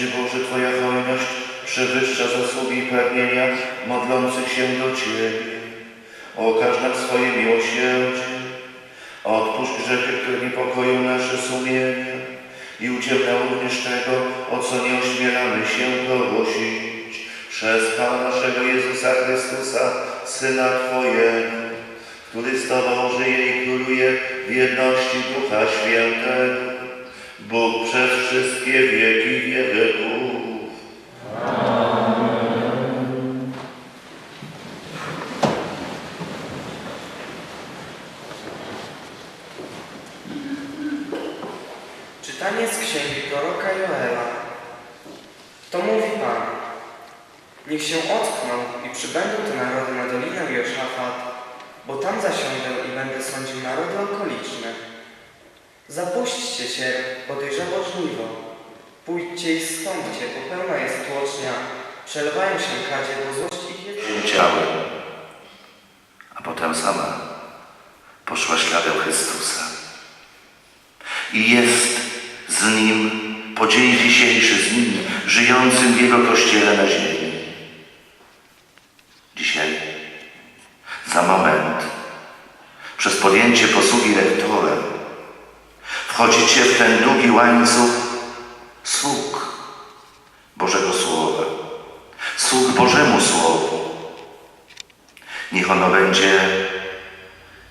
Wieczny Boże, Twoja hojność przewyższa zasługi i pragnienia modlących się do Ciebie. Okaż nam swoje miłosierdzie. Odpuść grzechy, które niepokoją nasze sumienia i udziel nam również tego, o co nie ośmielamy się prosić. Przez Pana naszego Jezusa Chrystusa, Syna Twojego, który z Tobą żyje i króluje w jedności Ducha Świętego, Bóg przez wszystkie wieki wieków. Czytanie z księgi proroka Joela. To mówi Pan. Niech się ockną i przybędą te narody na dolinę Joszafat, bo tam zasiądę i będę sądził narody okoliczne. Zapuśćcie się, bo dojrzało żniwo. Pójdźcie i stąpcie, bo pełna jest tłocznia. Przelewają się kadzie, bo złość ich jest... ciałem, a potem sama poszła śladem Chrystusa. I jest z Nim po dzień dzisiejszy, z Nim, żyjącym w Jego Kościele na ziemi. Dzisiaj, za moment, przez podjęcie posługi lektorem, wchodzicie w ten długi łańcuch sług Bożego Słowa, sług Bożemu Słowu. Niech ono będzie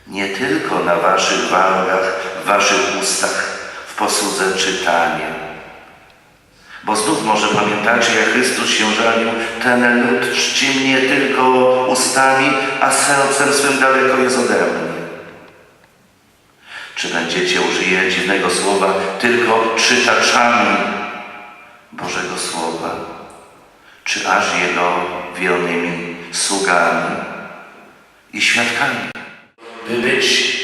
nie tylko na waszych wargach, w waszych ustach, w posłudze czytanie. Bo znów może pamiętacie, jak Chrystus się żalił, ten lud czci mnie tylko ustami, a sercem swym daleko jest ode mnie. Czy będziecie, użyję dziwnego słowa, tylko czytaczami Bożego Słowa, czy aż Jego wiernymi sługami i świadkami? by być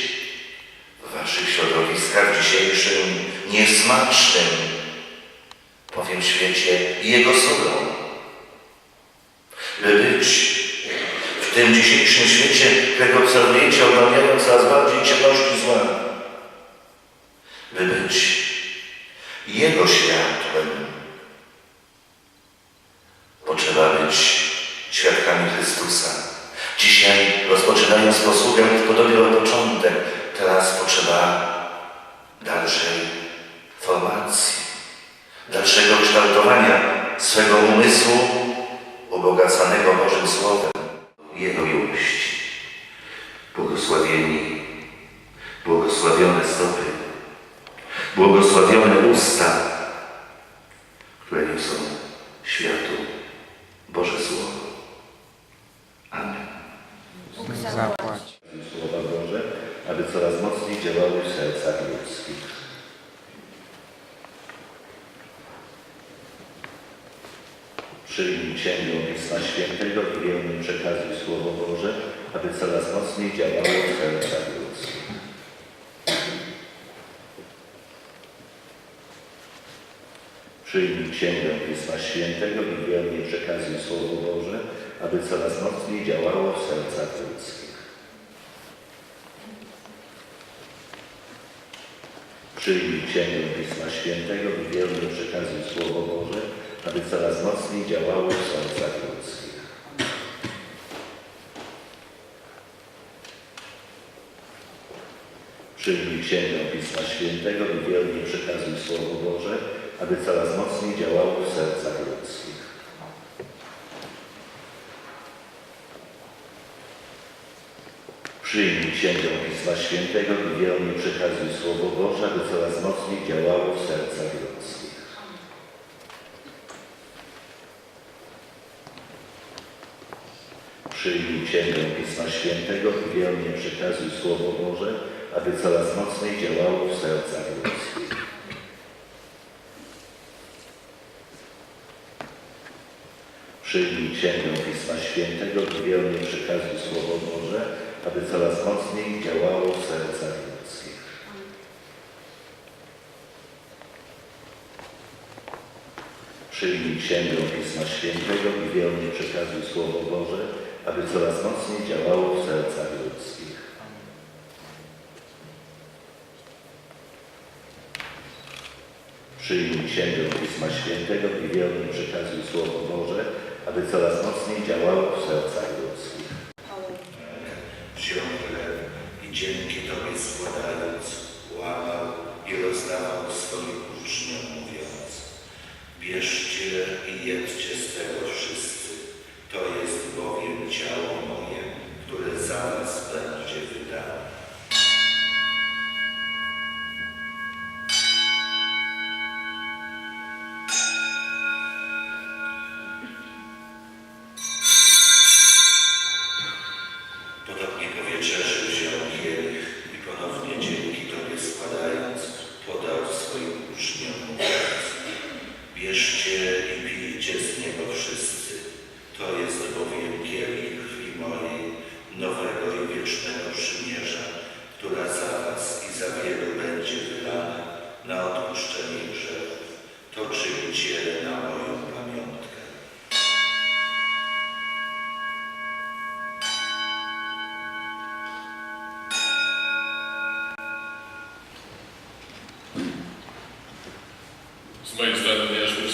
w waszych środowiskach dzisiejszym niesmacznym, powiem świecie, jego solą. By być w tym dzisiejszym świecie, którego obserwujecie, oglądając coraz bardziej ciemności zła. By być jego światłem. Potrzeba być świadkami Chrystusa. Dzisiaj rozpoczynając posługę to dopiero początek, teraz potrzeba dalszej formacji, dalszego kształtowania swego umysłu ubogacanego Bożym Słowem, Jego miłości. Błogosławieni, błogosławione stopy, błogosławione usta, które niosą światu Boże Słowo. Amen. Zapłać. Słowa Boże, aby coraz mocniej działały w sercach ludzkich. Przyjmij Księgę Pisma Świętego i wiernie przekazuj Słowo Boże, aby coraz mocniej działało w sercach ludzkich. Przyjmij Księgę Pisma Świętego i wiernie przekazuj Słowo Boże, aby coraz mocniej działało w sercach ludzkich. Przyjmij Księgę Pisma Świętego i wiernie przekazuj Słowo Boże, aby coraz mocniej działało w sercach ludzkich. Przyjmij Księgę Pisma Świętego i wiernie przekazuj Słowo Boże, aby coraz mocniej działało w sercach ludzkich. Przyjmij Księgę Pisma Świętego i wiernie przekazuj Słowo Boże, aby coraz mocniej działało w sercach ludzkich. Przyjmij Księgę Pisma Świętego i wiernie przekazuj Słowo Boże, aby coraz mocniej działało w sercach ludzkich. Przyjmij Księgę Pisma Świętego wiernie przekazuj Słowo Boże, aby coraz mocniej działało w sercach ludzkich. Przyjmij Księgę Pisma Świętego i wiernie przekazuj Słowo Boże, aby coraz mocniej działało w sercach ludzkich. Przyjmij Księgę Pisma Świętego i wiernie przekazuj Słowo Boże, aby coraz mocniej działało w sercach ludzkich. Wziął i dzięki Tobie składając, łamał i rozdawał swoim uczniom, mówiąc Bierzcie i jedzcie Bierzcie i pijcie z niego wszyscy, to jest bowiem kielich krwi mojej, nowego i wiecznego przymierza, która za Was i za wielu będzie wylana na odpuszczenie grzechów. To czyńcie na moją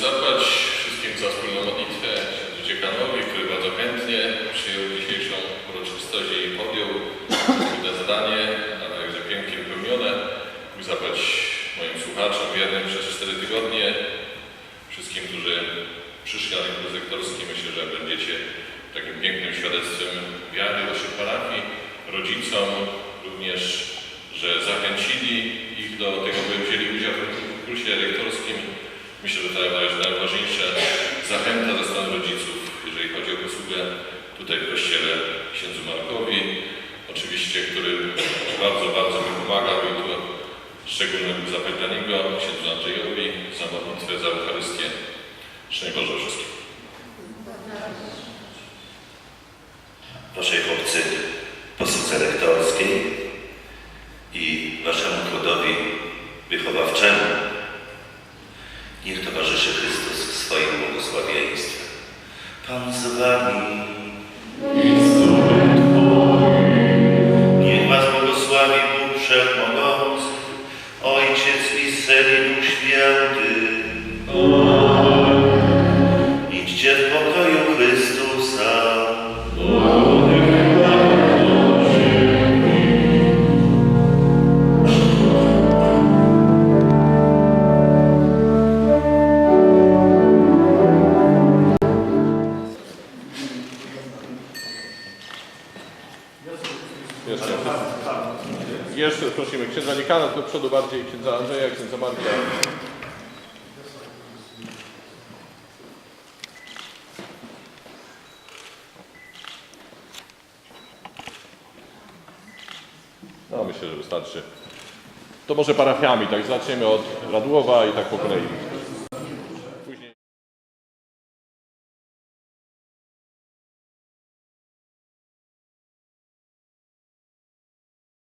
zadbać wszystkim za wspólną modlitwę dziekanowi, który bardzo chętnie przyjął dzisiejszą uroczystość i podjął trudne zadanie, ale także pięknie wypełnione. Mógł zadbać moim słuchaczom wiernym przez cztery tygodnie, wszystkim, którzy przyszli na ten kurs lektorski. Myślę, że będziecie takim pięknym świadectwem wiary waszych parafii, rodzicom również, że zachęcili ich do tego, by wzięli udział w kursie lektorskim. Myślę, że to jest najważniejsza zachęta ze strony rodziców, jeżeli chodzi o posługę tutaj w kościele księdzu Markowi, oczywiście, który bardzo, bardzo mi pomagał i tu szczególne dla niego, księdzu Andrzejowi, za modlitwę, za Eucharystię. Szczęść Boże wszystkim. Waszej chłopcy posłudze lektorskiej i Waszemu trudowi wychowawczemu. Towarzyszy Chrystus w swoim błogosławieństwie. Pan z Wami. Niech Was błogosławi Bóg Wszechmogący, Ojciec i Syn i Duch Święty. Księdza Nikana do przodu bardziej, księdza Andrzeja, księdza Marka. No myślę, że wystarczy. To może parafiami, tak zaczniemy od Radłowa i tak po kolei.